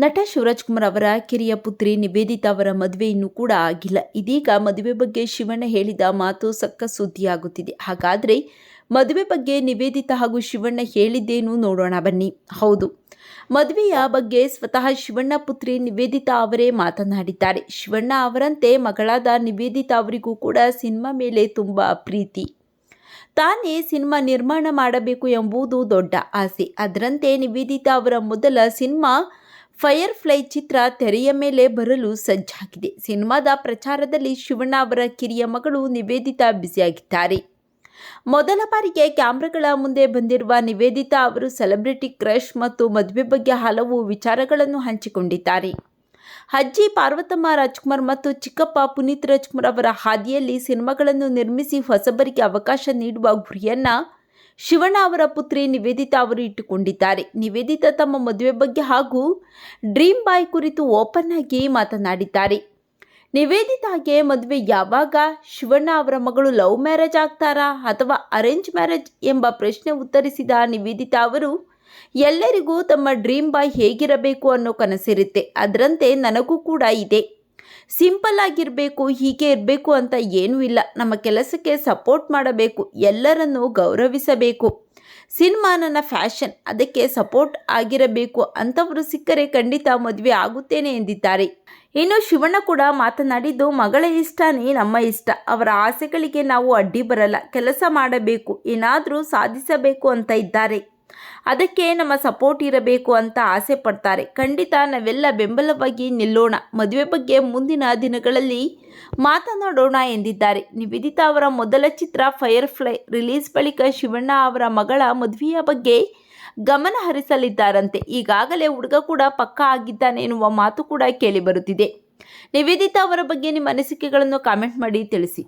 ನಟ ಶಿವರಾಜ್ ಕುಮಾರ್ ಅವರ ಕಿರಿಯ ಪುತ್ರಿ ನಿವೇದಿತಾ ಅವರ ಮದುವೆ ಇನ್ನೂ ಕೂಡ ಆಗಿಲ್ಲ. ಇದೀಗ ಮದುವೆ ಬಗ್ಗೆ ಶಿವಣ್ಣ ಹೇಳಿದ ಮಾತು ಸಕ್ಕ ಸುದ್ದಿಯಾಗುತ್ತಿದೆ. ಹಾಗಾದರೆ ಮದುವೆ ಬಗ್ಗೆ ನಿವೇದಿತಾ ಹಾಗೂ ಶಿವಣ್ಣ ಹೇಳಿದ್ದೇನು ನೋಡೋಣ ಬನ್ನಿ. ಹೌದು, ಮದುವೆಯ ಬಗ್ಗೆ ಸ್ವತಃ ಶಿವಣ್ಣ ಪುತ್ರಿ ನಿವೇದಿತಾ ಅವರೇ ಮಾತನಾಡಿದ್ದಾರೆ. ಶಿವಣ್ಣ ಅವರಂತೆ ಮಗಳಾದ ನಿವೇದಿತಾ ಅವರಿಗೂ ಕೂಡ ಸಿನಿಮಾ ಮೇಲೆ ತುಂಬ ಪ್ರೀತಿ. ತಾನೇ ಸಿನಿಮಾ ನಿರ್ಮಾಣ ಮಾಡಬೇಕು ಎಂಬುದು ದೊಡ್ಡ ಆಸೆ. ಅದರಂತೆ ನಿವೇದಿತಾ ಅವರ ಮೊದಲ ಸಿನಿಮಾ ಫೈರ್ ಫ್ಲೈ ಚಿತ್ರ ತೆರೆಯ ಮೇಲೆ ಬರಲು ಸಜ್ಜಾಗಿದೆ. ಸಿನಿಮಾದ ಪ್ರಚಾರದಲ್ಲಿ ಶಿವಣ್ಣ ಅವರ ಕಿರಿಯ ಮಗಳು ನಿವೇದಿತಾ ಬ್ಯುಸಿಯಾಗಿದ್ದಾರೆ. ಮೊದಲ ಬಾರಿಗೆ ಕ್ಯಾಮ್ರಾಗಳ ಮುಂದೆ ಬಂದಿರುವ ನಿವೇದಿತಾ ಅವರು ಸೆಲೆಬ್ರಿಟಿ ಕ್ರಶ್ ಮತ್ತು ಮದುವೆ ಬಗ್ಗೆ ಹಲವು ವಿಚಾರಗಳನ್ನು ಹಂಚಿಕೊಂಡಿದ್ದಾರೆ. ಅಜ್ಜಿ ಪಾರ್ವತಮ್ಮ ರಾಜ್ಕುಮಾರ್ ಮತ್ತು ಚಿಕ್ಕಪ್ಪ ಪುನೀತ್ ರಾಜ್ಕುಮಾರ್ ಅವರ ಹಾದಿಯಲ್ಲಿ ಸಿನಿಮಾಗಳನ್ನು ನಿರ್ಮಿಸಿ ಹೊಸಬರಿಗೆ ಅವಕಾಶ ನೀಡುವ ಗುರಿಯನ್ನ ಶಿವಣ್ಣ ಅವರ ಪುತ್ರಿ ನಿವೇದಿತಾ ಅವರು ಇಟ್ಟುಕೊಂಡಿದ್ದಾರೆ. ನಿವೇದಿತಾ ತಮ್ಮ ಮದುವೆ ಬಗ್ಗೆ ಹಾಗೂ ಡ್ರೀಮ್ ಬಾಯ್ ಕುರಿತು ಓಪನ್ ಆಗಿ ಮಾತನಾಡಿದ್ದಾರೆ. ನಿವೇದಿತಾಗೆ ಮದುವೆ ಯಾವಾಗ, ಶಿವಣ್ಣ ಅವರ ಮಗಳು ಲವ್ ಮ್ಯಾರೇಜ್ ಆಗ್ತಾರಾ ಅಥವಾ ಅರೇಂಜ್ ಮ್ಯಾರೇಜ್ ಎಂಬ ಪ್ರಶ್ನೆ ಉತ್ತರಿಸಿದ ನಿವೇದಿತಾ ಅವರು, ಎಲ್ಲರಿಗೂ ತಮ್ಮ ಡ್ರೀಮ್ ಬಾಯ್ ಹೇಗಿರಬೇಕು ಅನ್ನೋ ಕನಸಿರುತ್ತೆ. ಅದರಂತೆ ನನಗೂ ಕೂಡ ಇದೆ. ಸಿಂಪಲ್ ಆಗಿರಬೇಕು, ಹೀಗೆ ಇರಬೇಕು ಅಂತ ಏನೂ ಇಲ್ಲ. ನಮ್ಮ ಕೆಲಸಕ್ಕೆ ಸಪೋರ್ಟ್ ಮಾಡಬೇಕು, ಎಲ್ಲರನ್ನೂ ಗೌರವಿಸಬೇಕು. ಸಿನಿಮಾ ನನ್ನ ಫ್ಯಾಷನ್, ಅದಕ್ಕೆ ಸಪೋರ್ಟ್ ಆಗಿರಬೇಕು. ಅಂಥವರು ಸಿಕ್ಕರೆ ಖಂಡಿತ ಮದುವೆ ಆಗುತ್ತೇನೆ ಎಂದಿದ್ದಾರೆ. ಇನ್ನು ಶಿವಣ್ಣ ಕೂಡ ಮಾತನಾಡಿದ್ದು, ಮಗಳ ಇಷ್ಟನೇ ನಮ್ಮ ಇಷ್ಟ. ಅವರ ಆಸೆಗಳಿಗೆ ನಾವು ಅಡ್ಡಿ ಬರಲ್ಲ. ಕೆಲಸ ಮಾಡಬೇಕು. ಏನಾದರೂ ಸಾಧಿಸಬೇಕು ಅಂತ ಇದ್ದಾರೆ. ಅದಕ್ಕೆ ನಮ್ಮ ಸಪೋರ್ಟ್ ಇರಬೇಕು ಅಂತ ಆಸೆ ಪಡ್ತಾರೆ. ಖಂಡಿತ ನಾವೆಲ್ಲ ಬೆಂಬಲವಾಗಿ ನಿಲ್ಲೋಣ. ಮದುವೆ ಬಗ್ಗೆ ಮುಂದಿನ ದಿನಗಳಲ್ಲಿ ಮಾತನಾಡೋಣ ಎಂದಿದ್ದಾರೆ. ನಿವೇದಿತಾ ಅವರ ಮೊದಲ ಚಿತ್ರ ಫೈರ್ ಫ್ಲೈ ರಿಲೀಸ್ ಬಳಿಕ ಶಿವಣ್ಣ ಅವರ ಮಗಳ ಮದುವೆಯ ಬಗ್ಗೆ ಗಮನ ಹರಿಸಲಿದ್ದಾರಂತೆ. ಈಗಾಗಲೇ ಹುಡುಗ ಕೂಡ ಪಕ್ಕಾ ಆಗಿದ್ದಾನೆ ಎನ್ನುವ ಮಾತು ಕೂಡ ಕೇಳಿಬರುತ್ತಿದೆ. ನಿವೇದಿತಾ ಅವರ ಬಗ್ಗೆ ನಿಮ್ಮ ಅನಿಸಿಕೆಗಳನ್ನು ಕಾಮೆಂಟ್ ಮಾಡಿ ತಿಳಿಸಿ.